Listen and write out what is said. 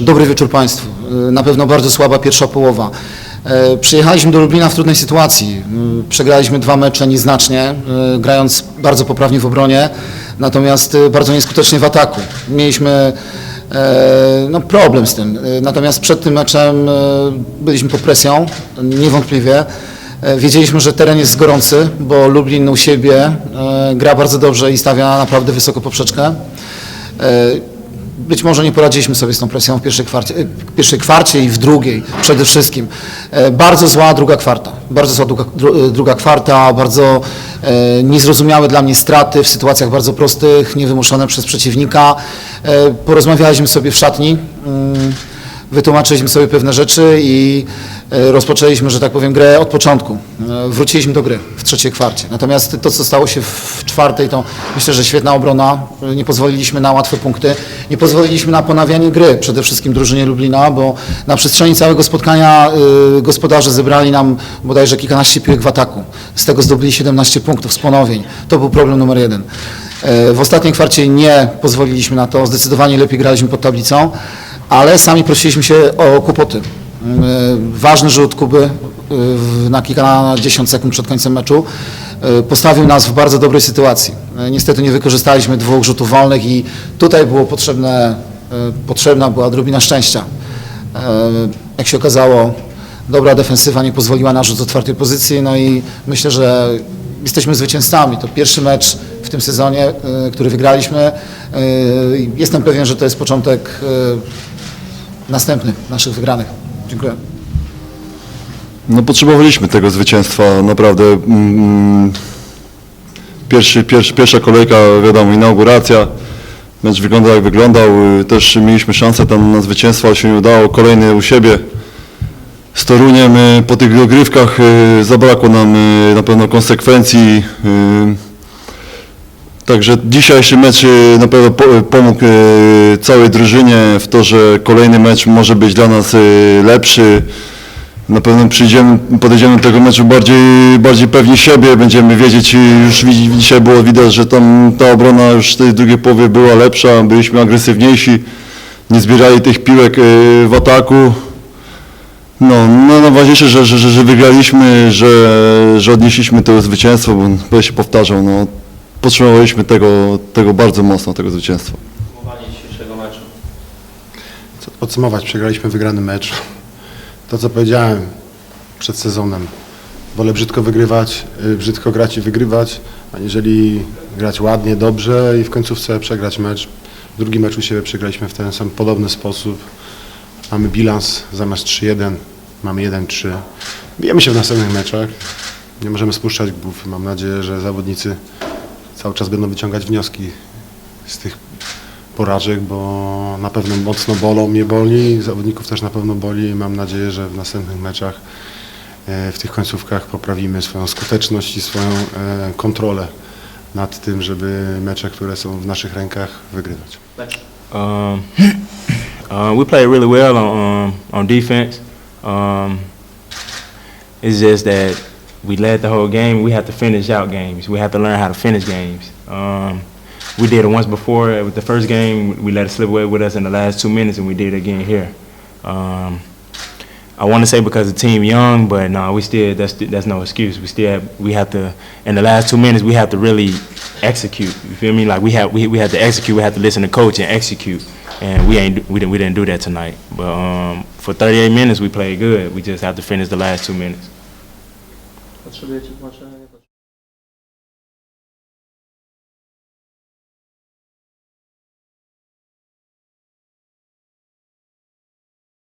Dobry wieczór Państwu. E, Na pewno bardzo słaba pierwsza połowa. E, Przyjechaliśmy do Lublina w trudnej sytuacji. E, Przegraliśmy dwa mecze nieznacznie, grając bardzo poprawnie w obronie, natomiast bardzo nieskutecznie w ataku. Mieliśmy no, problem z tym. Natomiast przed tym meczem byliśmy pod presją, niewątpliwie. Wiedzieliśmy, że teren jest gorący, bo Lublin u siebie gra bardzo dobrze i stawia naprawdę wysoko poprzeczkę. Być może nie poradziliśmy sobie z tą presją w pierwszej kwarcie, e, w pierwszej kwarcie i w drugiej przede wszystkim. E, Bardzo zła druga kwarta. Bardzo zła druga, dru- e, druga kwarta, bardzo niezrozumiałe dla mnie straty w sytuacjach bardzo prostych, niewymuszone przez przeciwnika. Porozmawialiśmy sobie w szatni. Wytłumaczyliśmy sobie pewne rzeczy i e, rozpoczęliśmy, że tak powiem, grę od początku. E, Wróciliśmy do gry w trzeciej kwarcie. Natomiast to, co stało się w czwartej, to myślę, że świetna obrona. E, Nie pozwoliliśmy na łatwe punkty. Nie pozwoliliśmy na ponawianie gry, przede wszystkim drużynie Lublina, bo na przestrzeni całego spotkania y, gospodarze zebrali nam bodajże kilkanaście piłek w ataku. Z tego zdobyli 17 punktów z ponowień. To był problem numer jeden. E, W ostatniej kwarcie nie pozwoliliśmy na to. Zdecydowanie lepiej graliśmy pod tablicą ale sami prosiliśmy się o kłopoty. E, Ważny rzut Kuby e, na kilkadziesiąt sekund przed końcem meczu e, postawił nas w bardzo dobrej sytuacji. Niestety nie wykorzystaliśmy dwóch rzutów wolnych i tutaj było potrzebne, potrzebna była odrobina szczęścia. Jak się okazało, dobra defensywa nie pozwoliła na rzut z otwartej pozycji, no i myślę, że jesteśmy zwycięzcami. To pierwszy mecz w tym sezonie, który wygraliśmy. Jestem pewien, że to jest początek następny naszych wygranych. Dziękuję. No potrzebowaliśmy tego zwycięstwa, naprawdę. mm, Pierwszy, pierwszy, pierwsza kolejka, wiadomo, inauguracja. Mecz wyglądał jak wyglądał. Też mieliśmy szansę tam na zwycięstwo, ale się nie udało. Kolejny u siebie. Z Toruniem y, po tych dogrywkach y, zabrakło nam y, na pewno konsekwencji. Także dzisiejszy mecz y, na pewno po- pomógł y, całej drużynie w to, że kolejny mecz może być dla nas y, lepszy. Na pewno przyjdziemy, podejdziemy do tego meczu bardziej, bardziej pewni siebie, będziemy wiedzieć, y, już dzisiaj było widać, że tam ta obrona już w tej drugiej połowie była lepsza, byliśmy agresywniejsi, nie zbierali tych piłek y, w ataku. No, no najważniejsze, że, że, że, że wygraliśmy, że, że odnieśliśmy to zwycięstwo, bo będę się powtarzał, no, potrzebowaliśmy tego, tego bardzo mocno, tego zwycięstwa. Podsumowanie dzisiejszego meczu. Co podsumować, przegraliśmy wygrany mecz. To co powiedziałem przed sezonem. Wolę brzydko wygrywać, y, brzydko grać i wygrywać, aniżeli grać ładnie, dobrze i w końcówce przegrać mecz. Drugi mecz u siebie przegraliśmy w ten sam podobny sposób. Mamy bilans zamiast 3-1, mamy 1-3. Bijemy się w następnych meczach. Nie możemy spuszczać głów. Mam nadzieję, że zawodnicy cały czas będą wyciągać wnioski z tych porażek, bo na pewno mocno bolą, mnie boli, zawodników też na pewno boli i mam nadzieję, że w następnych meczach, e, w tych końcówkach poprawimy swoją skuteczność i swoją e, kontrolę nad tym, żeby mecze, które są w naszych rękach, wygrywać. Um, uh, we played really well on um, on defense. Um, it's just that we led the whole game. We have to finish out games. We have to learn how to finish games. Um, we did it once before with the first game. We let it slip away with us in the last two minutes, and we did it again here. Um, I want to say because the team young, but no, we still that's that's no excuse. We still have, we have to in the last two minutes we have to really execute. You feel me? Like we have we, we have to execute. We have to listen to coach and execute. And we ain't we didn't we didn't do that tonight. But um, for 38 minutes we played good. We just have to finish the last two minutes. Potrzebujecie tłumaczenia?